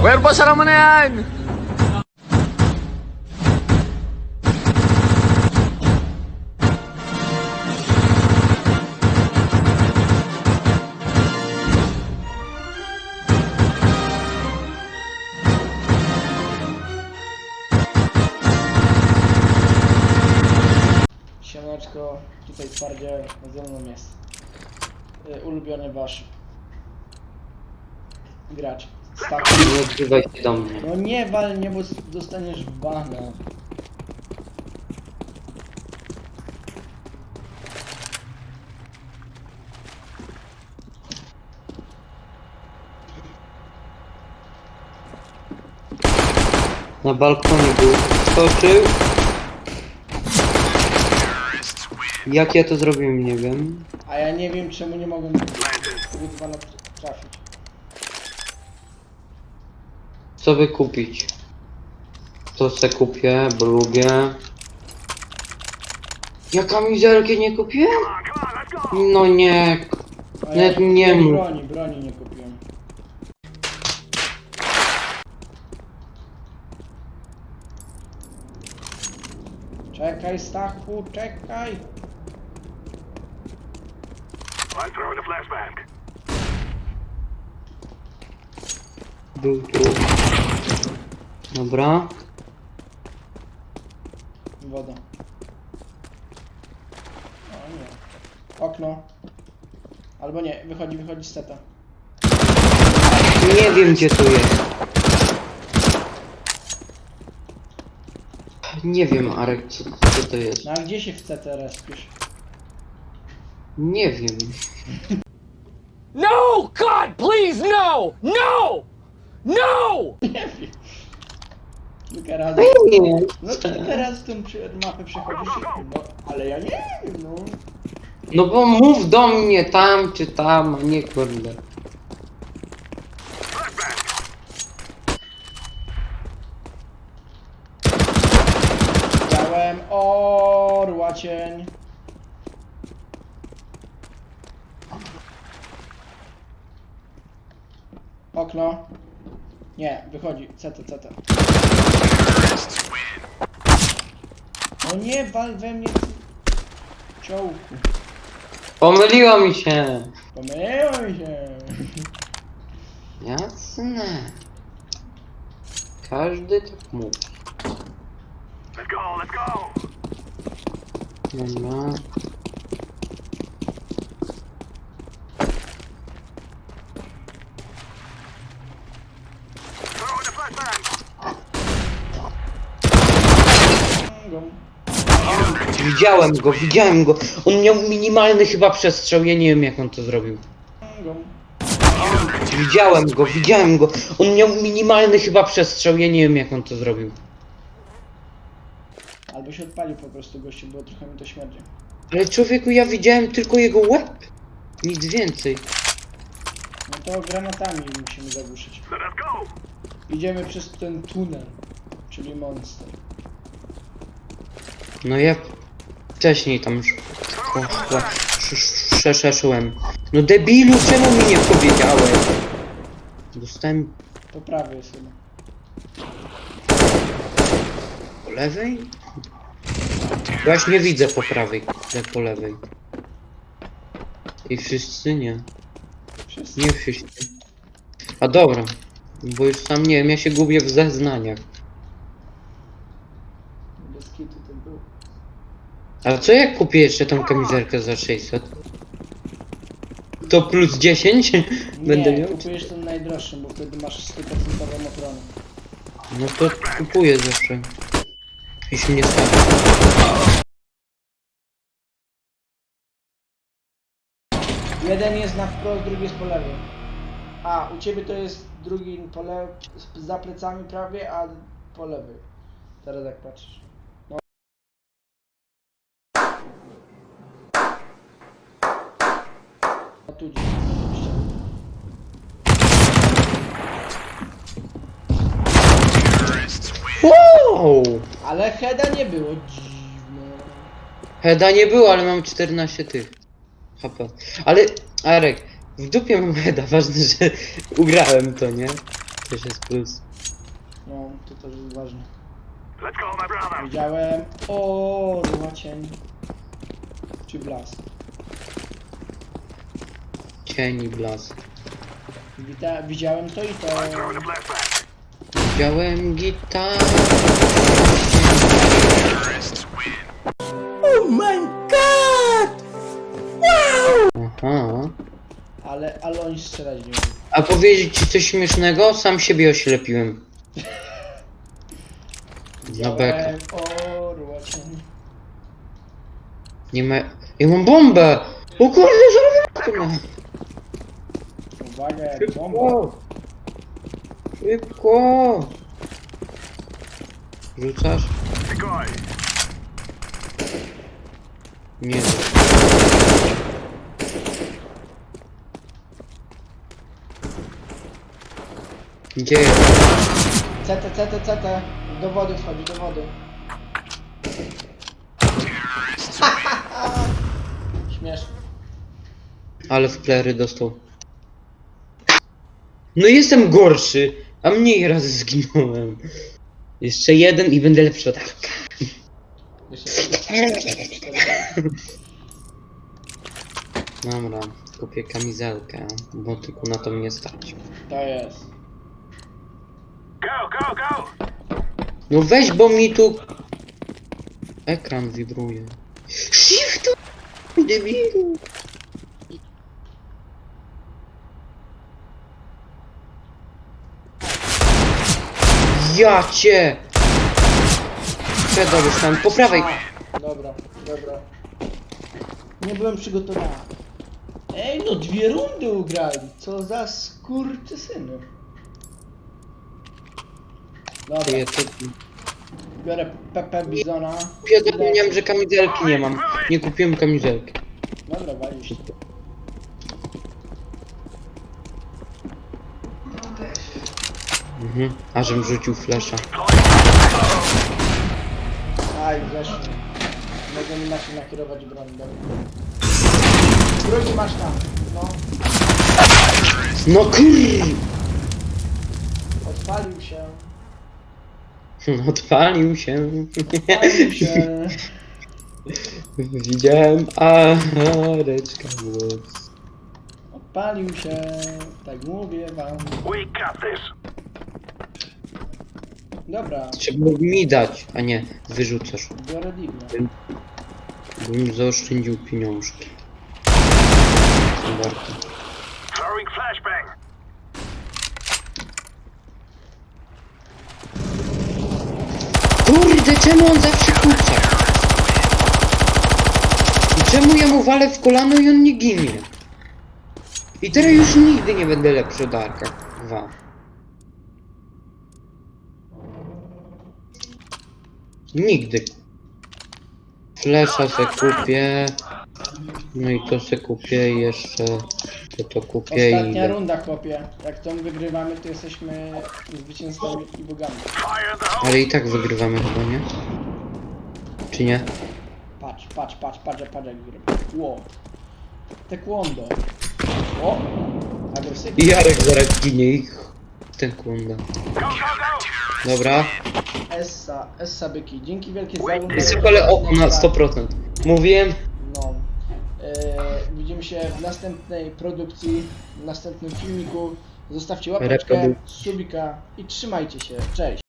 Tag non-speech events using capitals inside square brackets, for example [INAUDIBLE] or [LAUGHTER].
Cuerpo, sara mo na yan! Siemeczko, tutaj twardzie ze mną jest y, ulubiony wasz gracz. Stak. Nie się do mnie. No nie wal nie, bo dostaniesz bana. Na balkonie był. Skoczył. Jak ja to zrobiłem, nie wiem. A ja nie wiem czemu nie mogłem kurwa na trafić. Co by kupić? To se kupię, bo lubię. Ja kamizelki nie kupiłem? No nie. A Nie, nie mów. broni, broni nie kupiłem. Czekaj Stachu, czekaj! I'm throwing a flashbang. Był tu. Dobra. Woda. O nie. Okno. Albo nie, wychodzi, wychodzi z seta. Nie wiem gdzie tu jest. Nie wiem, Arek, co, co to jest. No a gdzie się w CT respisz? Nie wiem. No! God, please, no! No! No! Nie wiem. Kilka razy. Nie. No kilka razy tą przy- mapę przechodzisz i... No, ale ja nie wiem, no. No bo mów do mnie tam czy tam, a nie kurde. Miałem orła cień. Okno. Nie, wychodzi. CT, CT. No nie wal we mnie ciołku. Pomyliło mi się. Pomyliłem się. Jasne. Każdy tak mówi. Let's go, let's go. Dobra. Throwing a flashbang. Widziałem go, widziałem go. On miał minimalny chyba przestrzał, ja nie wiem jak on to zrobił. Widziałem go, widziałem go. On miał minimalny chyba przestrzał, ja nie wiem jak on to zrobił. Albo się odpalił po prostu gościu, bo trochę mi to śmierdzi. Ale człowieku, ja widziałem tylko jego łeb. Nic więcej. No to granatami musimy zagłuszyć. Idziemy przez ten tunel, czyli monster. No ja wcześniej tam przeszedłem. No debilu, czemu mi nie powiedziałeś? Dostałem Po prawej chyba. po lewej? Właśnie widzę po prawej, jak po lewej. I wszyscy nie. Wszyscy. Nie wszyscy. A dobra, bo już sam nie wiem, ja się gubię w zeznaniach. Bez kitu to był. Ale co jak kupię jeszcze tą kamizelkę za 600? To plus 10 [LAUGHS] będę nie, miał? kupujesz ten najdroższy, bo wtedy masz 100% ochronę. No to kupuję zawsze. Jeśli nie stanie. Jeden jest na wprost, drugi jest po lewej. A, u ciebie to jest drugi po le... za plecami prawie, a po lewej. Teraz jak patrzysz. No. A tu gdzieś oczywiście. Wow! Ale heada nie było dziwne. Heda nie było, ale mam 14 tych. HP. Ale, Arek, w dupie mam Heda, [LAUGHS] ważne, że ugrałem to, nie? też jest plus. No, to też jest ważne. Let's go, my brother. Widziałem... O, była cień. Czy blask. Cień i blask. Wita widziałem to i to. Throwing a flashbang. Widziałem gitarę. Aha. Ale, ale oni strzelać nie umieją. A powiedzieć ci coś śmiesznego? Sam siebie oślepiłem. Na bekę. Widziałem... O, była cień. Nie ma... Ja mam bombę! O kurde, zrobiłem Uwaga, jak bomba. Szybko! Szybko! Rzucasz? Nie. Gdzie jest? CT, CT, CT. Do wody wchodzi, do wody. [LAUGHS] Śmieszne. Ale w plery dostał. No jestem gorszy, a mniej razy zginąłem. Jeszcze jeden i będę lepszy od Arka. Dobra, kupię kamizelkę, bo tylko na to mnie stać. To jest. Go, go, go. No weź, bo mi tu... Ekran wibruje. Shift! Debilu! Ja cię! Przedo dostałem, po prawej! Dobra, dobra. Nie byłem przygotowany. Ej, no dwie rundy ugrali. Co za skurczysyny. Dobra, Ty, ty, biorę Pepe Bizona. ja zapomniałem, że kamizelki nie mam. Nie kupiłem kamizelki. Dobra, walisz. Mhm. A żem rzucił flesza. Aj, weszło. Mogę mi macie nakierować broń, dobra. Drugi masz tam, no. No kur... [LAUGHS] Odpalił się. Odpalił się. Odpalił [LAUGHS] się. Widziałem Areczka głos. Odpalił się. Tak mówię wam. We got this. Dobra, Trzeba mi dać, a nie wyrzucasz. biorę divne. Bym zaoszczędził pieniążki. Warto. Throwing flashbang. Kurde, czemu on zawsze kłóca? I czemu ja mu walę w kolano i on nie ginie? I teraz już nigdy nie będę lepszy od Arka. Dwa. Nigdy. Flesza se kupię. No i to se kupię i jeszcze to, to kupię Ostatnia i... runda, chłopie. Jak tą wygrywamy, to jesteśmy zwycięzcami i bogami. Ale i tak wygrywamy chyba, nie? Czy nie? Patrz, patrz, patrz, patrz, patrz jak wygrywamy. Ło. Taekwondo. O! Agresywnie. I Jarek zaraz ginie i... Ten kunda. Go, go, go. Dobra. Essa, Essa byki. Dzięki wielkie za rundę. I zapalę oko na 100%. Mówiłem, No. E, widzimy się w następnej produkcji, w następnym filmiku. Zostawcie łapeczkę, Reprodu- subika i trzymajcie się. Cześć.